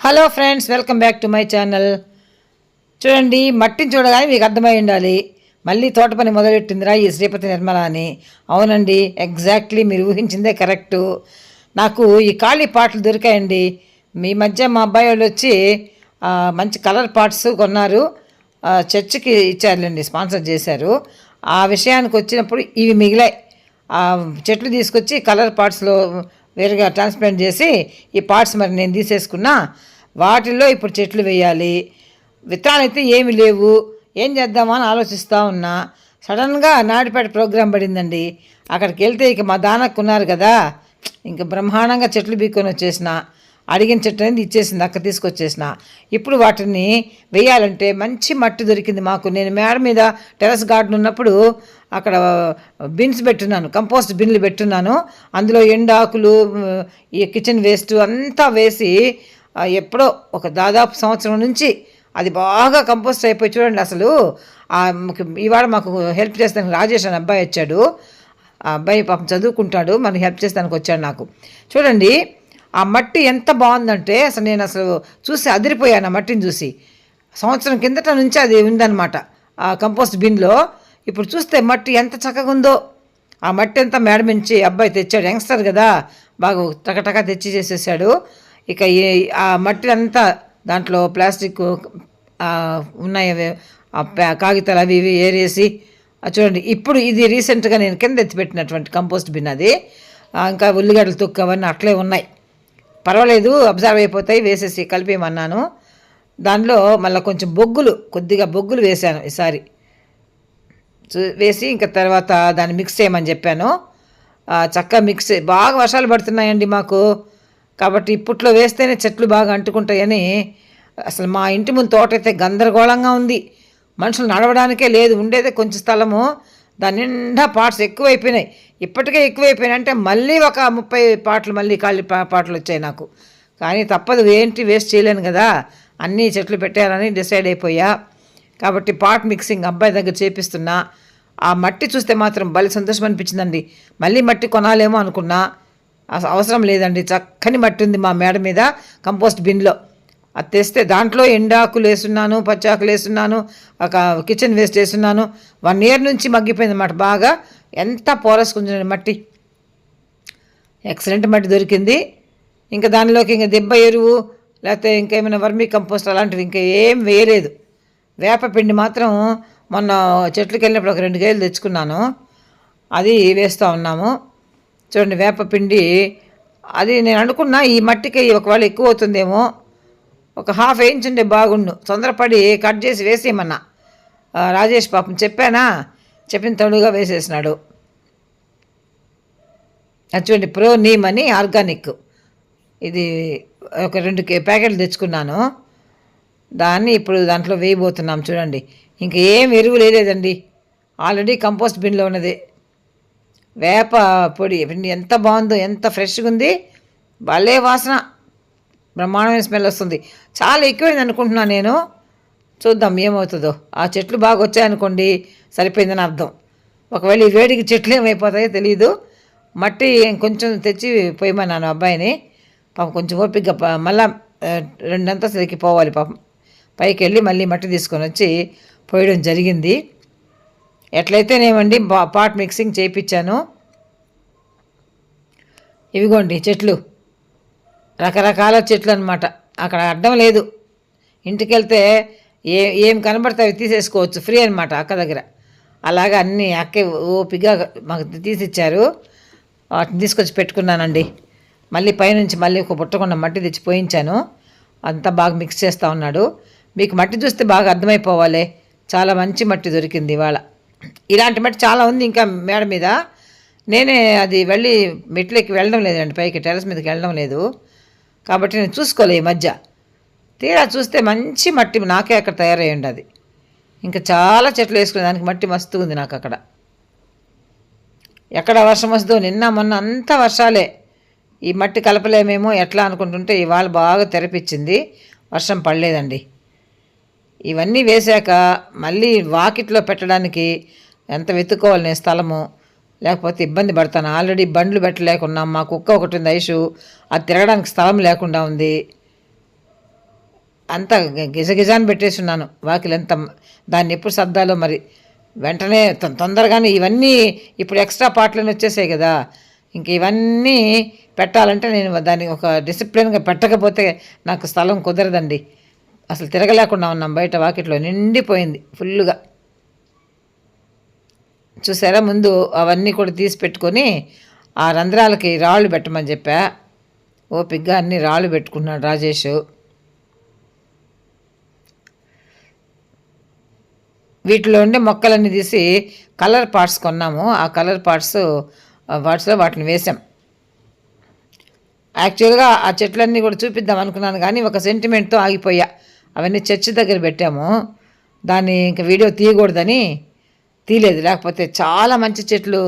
Hello friends welcome back to my channel. చూడండి మట్టిని చూడగానే మీకు అర్థమై ఉండాలి. మళ్ళీ తోట పని మొదలెట్టిందిరా ఈ శ్రీపతి నిర్మల అని. అవునండి ఎగ్జాక్ట్లీ మీరు ఊహించిందే కరెక్టు నాకు ఈ ఖాళీ పాటలు దొరికాయండి. మీ మధ్య మా అబ్బాయి వాళ్ళు వచ్చి మంచి కలర్ పార్ట్స్ కొన్నారు. చర్చికి ఇచ్చారులేండి స్పాన్సర్ చేశారు. ఆ విషయానికి వచ్చినప్పుడు ఇవి మిగిలాయి. చెట్లు తీసుకొచ్చి కలర్ పార్ట్స్లో వేరుగా ట్రాన్స్ప్లాంట్ చేసి ఈ పార్ట్స్ మరి నేను తీసేసుకున్నా. వాటిల్లో ఇప్పుడు చెట్లు వేయాలి. విత్తనాలు అయితే ఏమి లేవు. ఏం చేద్దామా అని ఆలోచిస్తూ ఉన్నా. సడన్గా నాడిపేట ప్రోగ్రాం పడిందండి. అక్కడికి వెళ్తే ఇక మా దానకు ఉన్నారు కదా. ఇంక బ్రహ్మాండంగా చెట్లు బీక్కొని వచ్చేసిన. అడిగిన చెట్టు అనేది ఇచ్చేసింది అక్క తీసుకొచ్చేసిన. ఇప్పుడు వాటిని వేయాలంటే మంచి మట్టి దొరికింది మాకు. నేను మేడ మీద టెరస్ గార్డెన్ ఉన్నప్పుడు అక్కడ బిన్స్ పెట్టున్నాను కంపోస్ట్ బిన్లు పెట్టున్నాను. అందులో ఎండాకులు ఈ కిచెన్ వేస్ట్ అంతా వేసి ఎప్పుడో ఒక దాదాపు సంవత్సరం నుంచి అది బాగా కంపోస్ట్ అయిపోయి చూడండి అసలు. ఈవాడ మాకు ఇవాళ మాకు హెల్ప్ చేస్తానికి రాజేష్ అని అబ్బాయి వచ్చాడు. ఆ అబ్బాయి పాపం చదువుకుంటాడు. మనకు హెల్ప్ చేస్తానికి వచ్చాడు నాకు. చూడండి ఆ మట్టి ఎంత బాగుందంటే అసలు నేను అసలు చూసి అదిరిపోయాను ఆ మట్టిని చూసి. సంవత్సరం కిందట నుంచి అది ఉందన్నమాట ఆ కంపోస్ట్ బిన్లో. ఇప్పుడు చూస్తే మట్టి ఎంత చక్కగా ఉందో. ఆ మట్టి అంతా మేడమించి నుంచి అబ్బాయి తెచ్చాడు యంగ్స్టర్ కదా. బాగా టకటక తెచ్చి చేసేసాడు. ఇక ఆ మట్టి అంతా దాంట్లో ప్లాస్టిక్ ఉన్నాయి అవి, కాగితాలు అవి ఇవి ఏరేసి చూడండి ఇప్పుడు ఇది రీసెంట్గా నేను కింద ఎత్తిపెట్టినటువంటి కంపోస్ట్ బిన్ అది. ఇంకా ఉల్లిగడ్డలు తొక్కు అవన్నీ అట్లే ఉన్నాయి. పర్వాలేదు అబ్జర్వ్ అయిపోతాయి వేసేసి కలిపేయమన్నాను. దానిలో మళ్ళీ కొంచెం బొగ్గులు కొద్దిగా బొగ్గులు వేశాను ఈసారి. చూ- వేసి ఇంకా తర్వాత దాన్ని మిక్స్ చేయమని చెప్పాను. చక్కగా మిక్స్ బాగా వర్షాలు పడుతున్నాయండి మాకు. కాబట్టి ఇప్పట్లో వేస్తేనే చెట్లు బాగా అంటుకుంటాయని అసలు మా ఇంటి ముందు తోట అయితే గందరగోళంగా ఉంది. మనుషులు నడవడానికే లేదు ఉండేదే కొంచెం స్థలము. దాని నిండా పార్ట్స్ ఎక్కువైపోయినాయి. ఇప్పటికే ఎక్కువైపోయినాయి. అంటే మళ్ళీ ఒక ముప్పై పాటలు మళ్ళీ ఖాళీ పాటలు వచ్చాయి నాకు. కానీ తప్పదు ఏంటి వేస్ట్ చేయలేను కదా. అన్నీ చెట్లు పెట్టారని డిసైడ్ అయిపోయా. కాబట్టి పాట్ మిక్సింగ్ అబ్బాయి దగ్గర చేపిస్తున్నా. ఆ మట్టి చూస్తే మాత్రం భలే సంతోషం అనిపించిందండి. మళ్ళీ మట్టి కొనాలేమో అనుకున్నా. అవసరం లేదండి. చక్కని మట్టి ఉంది మా మేడ మీద కంపోస్ట్ బిన్లో. అది తెస్తే దాంట్లో ఎండాకులు వేస్తున్నాను పచ్చాకులు వేస్తున్నాను ఒక కిచెన్ వేస్ట్ వేస్తున్నాను. వన్ ఇయర్ నుంచి మగ్గిపోయింది అన్నమాట బాగా. ఎంత పోరసుకుంటుంది మట్టి. ఎక్సలెంట్ మట్టి దొరికింది. ఇంకా దానిలోకి ఇంకా దెబ్బ ఎరువు లేకపోతే ఇంకేమైనా వర్మీ కంపోస్ట్ అలాంటివి ఇంకా ఏం వేయలేదు. వేపపిండి మాత్రం మొన్న చెట్లకి వెళ్ళినప్పుడు ఒక రెండు కేజీలు తెచ్చుకున్నాను. అది వేస్తూ ఉన్నాము. చూడండి వేపపిండి అది నేను అనుకున్నా ఈ మట్టికి ఒకవేళ ఎక్కువ అవుతుందేమో. ఒక హాఫ్ ఇంచ్ ఉండే బాగుండు. తొందరపడి కట్ చేసి వేసేయమన్నా. రాజేష్ పాపం చెప్పానా? చెప్పిన తడుగా వేసేసినాడు. అది చూడండి ప్రో నీమ్ అని ఆర్గానిక్ ఇది ఒక రెండు కే- ప్యాకెట్లు తెచ్చుకున్నాను. దాన్ని ఇప్పుడు దాంట్లో వేయబోతున్నాం చూడండి. ఇంకా ఏం ఎరువు లేదండి ఆల్రెడీ కంపోస్ట్ బిన్లో ఉన్నది. వేప పొడి. ఎంత బాగుందో ఎంత ఫ్రెష్గా ఉంది. భలే వాసన. బ్రహ్మాండమైన స్మెల్ వస్తుంది. చాలా ఎక్కువైంది అనుకుంటున్నాను నేను. చూద్దాం ఏమవుతుందో. ఆ చెట్లు బాగా వచ్చాయనుకోండి. సరిపోయిందని అర్థం. ఒకవేళ ఈ వేడికి చెట్లు ఏమైపోతాయో తెలియదు మట్టి కొంచెం తెచ్చి పోయమన్నాను అబ్బాయిని. పాపం కొంచెం ఓపికగా మళ్ళా రెండంతస్తులకి పోవాలి పాపం. పైకి వెళ్ళి మళ్ళీ మట్టి తీసుకొని వచ్చి పోయడం జరిగింది. ఎట్లయితేనేమండి బా- పాట్ మిక్సింగ్ చేయించాను ఇవిగోండి చెట్లు. రకరకాల చెట్లు అనమాట అక్కడ అడ్డం లేదు. ఇంటికి వెళ్తే ఏ ఏం కనబడితే అవి తీసేసుకోవచ్చు. ఫ్రీ అనమాట అక్క దగ్గర. అలాగా అన్నీ అక్కే ఓపిగా మాకు తీసిచ్చారు. వాటిని తీసుకొచ్చి పెట్టుకున్నానండి. మళ్ళీ పైనుంచి మళ్ళీ ఒక పుట్టకుండా మట్టి తెచ్చి పోయించాను. అంతా బాగా మిక్స్ చేస్తూ ఉన్నాడు. మీకు మట్టి చూస్తే బాగా అర్థమైపోవాలి. చాలా మంచి మట్టి దొరికింది ఇవాళ. ఇలాంటి మట్టి చాలా ఉంది ఇంకా మేడ మీద. నేనే అది వెళ్ళి మెట్లకి వెళ్ళడం లేదండి పైకి టెరస్ మీదకి వెళ్ళడం లేదు. కాబట్టి నేను చూసుకోలే ఈ మధ్య. తీరా చూస్తే మంచి మట్టి నాకే అక్కడ తయారయ్యండి అది. ఇంకా చాలా చెట్లు వేసుకునే దానికి మట్టి మస్తు ఉంది నాకు అక్కడ. ఎక్కడ వర్షం వస్తుందో నిన్న మొన్న అంతా వర్షాలే. ఈ మట్టి కలపలేమేమో ఎట్లా అనుకుంటుంటే ఇవాళ బాగా తెరపించింది వర్షం పడలేదండి. ఇవన్నీ వేశాక మళ్ళీ వాకిట్లో పెట్టడానికి ఎంత వెతుక్కోవాలి నేను స్థలము? లేకపోతే ఇబ్బంది పడతాను. ఆల్రెడీ బండ్లు పెట్టలేకున్నాం. మా కుక్క ఒకటి ఉంది ఐషు. అది తిరగడానికి స్థలం లేకుండా ఉంది. అంతా గిజగిజాన్ని పెట్టేసి ఉన్నాను వాకిలి ఎంత దాన్ని ఎప్పుడు సర్దాలో మరి? వెంటనే తొందరగానే ఇవన్నీ ఇప్పుడు ఎక్స్ట్రా పార్ట్లన్నీ వచ్చేసాయి కదా. ఇంక ఇవన్నీ పెట్టాలంటే నేను దాన్ని ఒక డిసిప్లిన్గా పెట్టకపోతే నాకు స్థలం కుదరదండి. అసలు తిరగలేకుండా ఉన్నాం బయట వాకిట్లో నిండిపోయింది ఫుల్గా చూసారా? ముందు అవన్నీ కూడా తీసి పెట్టుకొని ఆ రంధ్రాలకి రాళ్ళు పెట్టమని చెప్పా. ఓపిగ్గా అన్ని రాళ్ళు పెట్టుకున్నాడు రాజేష్. వీటిలో ఉండే మొక్కలన్నీ తీసి కలర్ పార్ట్స్ కొన్నాము. ఆ కలర్ పార్ట్స్ పార్ట్స్లో వాటిని వేసాం. యాక్చువల్గా ఆ చెట్లన్నీ కూడా చూపిద్దాం అనుకున్నాను కానీ ఒక సెంటిమెంట్తో ఆగిపోయా. అవన్నీ చర్చి దగ్గర పెట్టాము. దాన్ని ఇంకా వీడియో తీయకూడదని తీయలేదు. లేకపోతే చాలా మంచి చెట్లు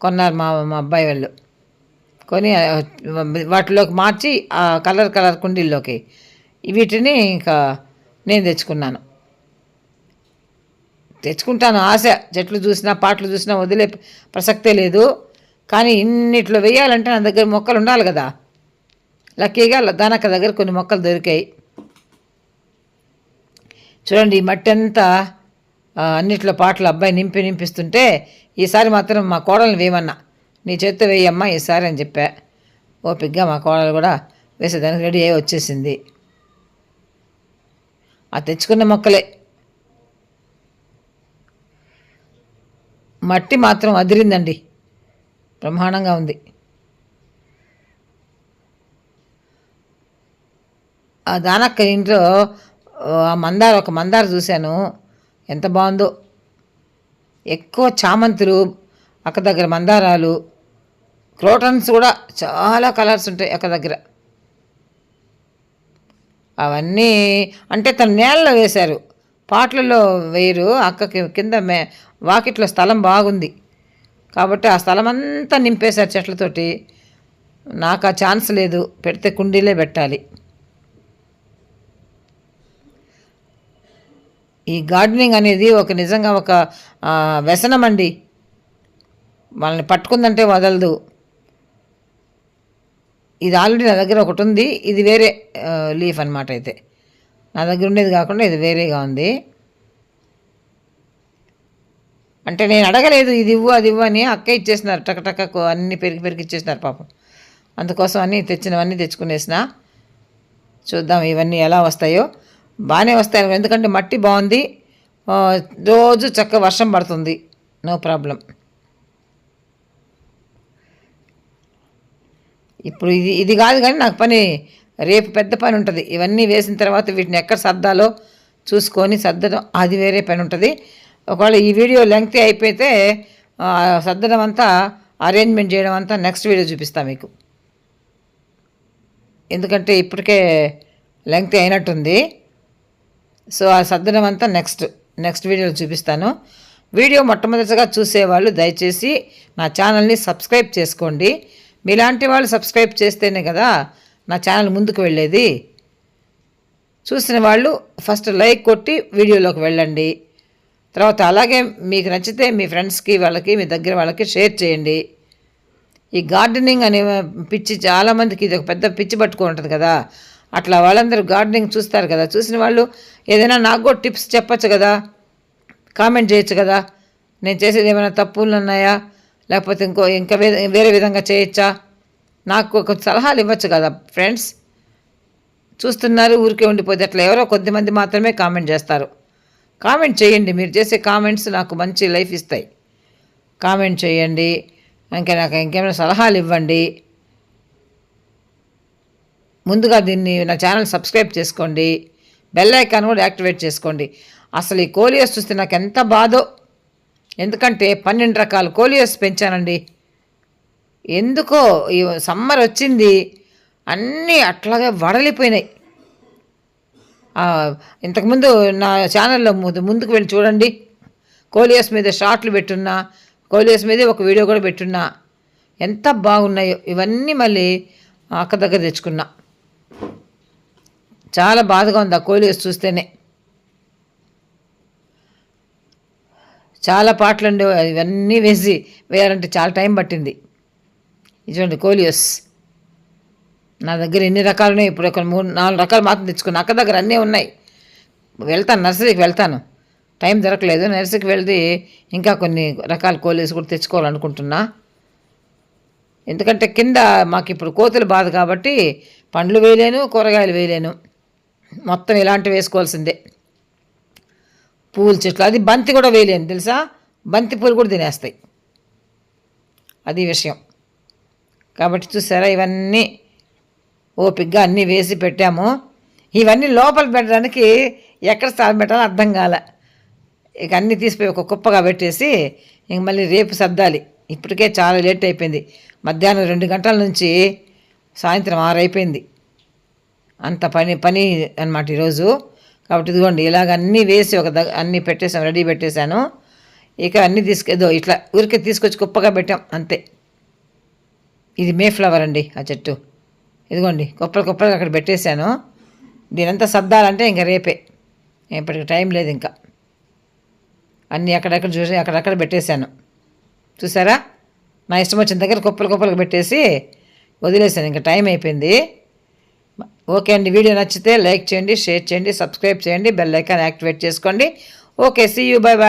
కొన్నారు మా మా అబ్బాయి వాళ్ళు. కొని వాటిలోకి మార్చి ఆ కలర్ కలర్ కుండీల్లోకి వీటిని ఇంకా నేను తెచ్చుకున్నాను. తెచ్చుకుంటాను ఆశ. చెట్లు చూసినా పాటలు చూసినా వదిలే ప్రసక్తే లేదు. కానీ ఇన్నిట్లో వేయాలంటే నా దగ్గర మొక్కలు ఉండాలి కదా. లక్కీగా దానక్క దగ్గర కొన్ని మొక్కలు దొరికాయి. చూడండి ఈ మట్టి అంతా అన్నిట్లో పాటలు అబ్బాయి నింపి నింపిస్తుంటే ఈసారి మాత్రం మా కోడల్ని వేయమన్నా. నీ చేత్తో వేయమ్మా ఈసారి అని చెప్పా. ఓపిగ్గా మా కోడలు కూడా వేసేదానికి రెడీ అయ్యి వచ్చేసింది. ఆ తెచ్చుకున్న మొక్కలే. మట్టి మాత్రం అదిరిందండి. బ్రహ్మాండంగా ఉంది. ఆ దానక్క ఇంట్లో ఆ మందార ఒక మందార చూశాను. ఎంత బాగుందో. ఎక్కువ చామంతులు అక్క దగ్గర మందారాలు క్రోటన్స్ కూడా చాలా కలర్స్ ఉంటాయి అక్క దగ్గర. అవన్నీ అంటే తను నేలలో వేశారు. పాటలలో వేయరు. అక్కకి కింద మే వాకిట్లో స్థలం బాగుంది. కాబట్టి ఆ స్థలం అంతా నింపేశారు చెట్లతోటి. నాకు ఆ ఛాన్స్ లేదు. పెడితే కుండీలే పెట్టాలి. ఈ గార్డెనింగ్ అనేది ఒక నిజంగా ఒక వ్యసనం అండి. వాళ్ళని పట్టుకుందంటే వదలదు. ఇది ఆల్రెడీ నా దగ్గర ఒకటి ఉంది. ఇది వేరే లీఫ్ అనమాట అయితే. నా దగ్గర ఉండేది కాకుండా ఇది వేరేగా ఉంది. అంటే నేను అడగలేదు ఇది ఇవ్వు అది ఇవ్వు అని అక్క ఇచ్చేసినారు. టక టకకు అన్ని పెరిగి పెరిగి ఇచ్చేసినారు పాపం. అందుకోసం అన్నీ తెచ్చినవన్నీ తెచ్చుకునేసిన. చూద్దాం ఇవన్నీ ఎలా వస్తాయో. బాగానే వస్తాయి ఎందుకంటే మట్టి బాగుంది. రోజు చక్క వర్షం పడుతుంది. No problem. ఇప్పుడు ఇది ఇది కాదు కానీ నాకు పని రేపు పెద్ద పని ఉంటుంది. ఇవన్నీ వేసిన తర్వాత వీటిని ఎక్కడ సర్దాలో చూసుకొని సర్దడం అది వేరే పని ఉంటుంది. ఒకవేళ ఈ వీడియో లెంగ్త్ అయిపోతే సర్దడం అంతా అరేంజ్మెంట్ చేయడం అంతా నెక్స్ట్ వీడియో చూపిస్తాను మీకు. ఎందుకంటే ఇప్పటికే లెంగ్త్ అయినట్టుంది. సో ఆ సర్దడం అంతా నెక్స్ట్ నెక్స్ట్ వీడియోలో చూపిస్తాను. వీడియో మొట్టమొదటిగా చూసేవాళ్ళు దయచేసి నా ఛానల్ని సబ్స్క్రైబ్ చేసుకోండి. మీలాంటి వాళ్ళు సబ్స్క్రైబ్ చేస్తేనే కదా నా ఛానల్ ముందుకు వెళ్ళేది. చూసిన వాళ్ళు ఫస్ట్ లైక్ కొట్టి వీడియోలోకి వెళ్ళండి. తర్వాత అలాగే మీకు నచ్చితే మీ ఫ్రెండ్స్కి వాళ్ళకి మీ దగ్గర వాళ్ళకి షేర్ చేయండి. ఈ గార్డెనింగ్ అనే పిచ్చి చాలామందికి ఇది ఒక పెద్ద పిచ్చి పట్టుకొని ఉంటుంది కదా. అట్లా వాళ్ళందరూ గార్డెనింగ్ చూస్తారు కదా. చూసిన వాళ్ళు ఏదైనా నాకు కూడా టిప్స్ చెప్పచ్చు కదా. కామెంట్ చేయొచ్చు కదా. నేను చేసేది ఏమైనా తప్పులు ఉన్నాయా? లేకపోతే ఇంకో ఇంకా వేరే విధంగా చేయొచ్చా? నాకు ఒక సలహాలు ఇవ్వచ్చు కదా ఫ్రెండ్స్. చూస్తున్నారు ఊరికే ఉండిపోతే అట్లా ఎవరో కొద్దిమంది మాత్రమే కామెంట్ చేస్తారు. కామెంట్ చేయండి. మీరు చేసే కామెంట్స్ నాకు మంచి లైఫ్ ఇస్తాయి. కామెంట్ చేయండి. ఇంకా నాకు ఇంకేమైనా సలహాలు ఇవ్వండి. ముందుగా దీన్ని నా ఛానల్ సబ్స్క్రైబ్ చేసుకోండి. బెల్ ఐకాన్ కూడా యాక్టివేట్ చేసుకోండి. అసలు ఈ కోలియస్ చూస్తే నాకు ఎంత బాధో. ఎందుకంటే పన్నెండు రకాల కోలియస్ పెంచానండి. ఎందుకో ఈ సమ్మర్ వచ్చింది. అన్నీ అట్లాగే వడలిపోయినాయి. ఇంతకుముందు నా ఛానల్లో ముందు- ముందుకు వెళ్ళి చూడండి. కోలియస్ మీద షార్ట్లు పెట్టున్నా కోలియస్ మీదే ఒక వీడియో కూడా పెట్టున్నా. ఎంత బాగున్నాయో. ఇవన్నీ మళ్ళీ అక్క దగ్గర తెచ్చుకున్నా. చాలా బాధగా ఉంది ఆ కోలియస్ చూస్తేనే. చాలా పాటలు ఉండే ఇవన్నీ వేసి వేయాలంటే చాలా టైం పట్టింది. ఇది చూడండి నా దగ్గర ఎన్ని రకాలు ఉన్నాయి ఇప్పుడు ఒక మూడు నాలుగు రకాలు మాత్రం తెచ్చుకున్నా. అక్క దగ్గర అన్నీ ఉన్నాయి. వెళ్తాను నర్సరీకి వెళ్తాను. టైం దొరకలేదు నర్సరీకి వెళ్తే ఇంకా కొన్ని రకాల కోలేసి కూడా తెచ్చుకోవాలనుకుంటున్నా. ఎందుకంటే కింద మాకు ఇప్పుడు కోతులు బాధ కాబట్టి పండ్లు వేయలేను కూరగాయలు వేయలేను. మొత్తం ఇలాంటివి వేసుకోవాల్సిందే. పూల చెట్లు అది బంతి కూడా వేయలేను తెలుసా? బంతి పూలు కూడా తినేస్తాయి. అది విషయం. కాబట్టి చూసారా ఇవన్నీ ఓపిగ్గా అన్నీ వేసి పెట్టాము. ఇవన్నీ లోపల పెట్టడానికి ఎక్కడ స్థానం పెట్టాలో అర్థం కాల. ఇక అన్నీ తీసిపోయి ఒక కుప్పగా పెట్టేసి ఇంక మళ్ళీ రేపు సర్దాలి. ఇప్పటికే చాలా లేట్ అయిపోయింది. మధ్యాహ్నం రెండు గంటల నుంచి సాయంత్రం ఆరు అయిపోయింది. అంత పని పని అనమాట ఈరోజు. కాబట్టి ఇదిగోండి ఇలాగ అన్నీ వేసి ఒక దగ్గర అన్నీ పెట్టేసాను రెడీ పెట్టేశాను. ఇక అన్నీ తీసుకెదో ఇట్లా ఊరికే తీసుకొచ్చి కుప్పగా పెట్టాం అంతే. ఇది మే ఫ్లవర్ అండి ఆ చెట్టు. ఇదిగోండి కుప్పలు కుప్పలు అక్కడ పెట్టేశాను. దీనంతా సర్దాలంటే ఇంకా రేపే. ఇప్పటికి టైం లేదు ఇంకా. అన్నీ అక్కడక్కడ చూసి అక్కడక్కడ పెట్టేశాను. చూసారా? నా ఇష్టం వచ్చిన దగ్గర కుప్పలు కుప్పలకు పెట్టేసి వదిలేసాను ఇంకా టైం అయిపోయింది. ఓకే అండి. వీడియో నచ్చితే లైక్ చేయండి షేర్ చేయండి సబ్స్క్రైబ్ చేయండి బెల్ ఐకాన్ యాక్టివేట్ చేసుకోండి. Okay see you bye bye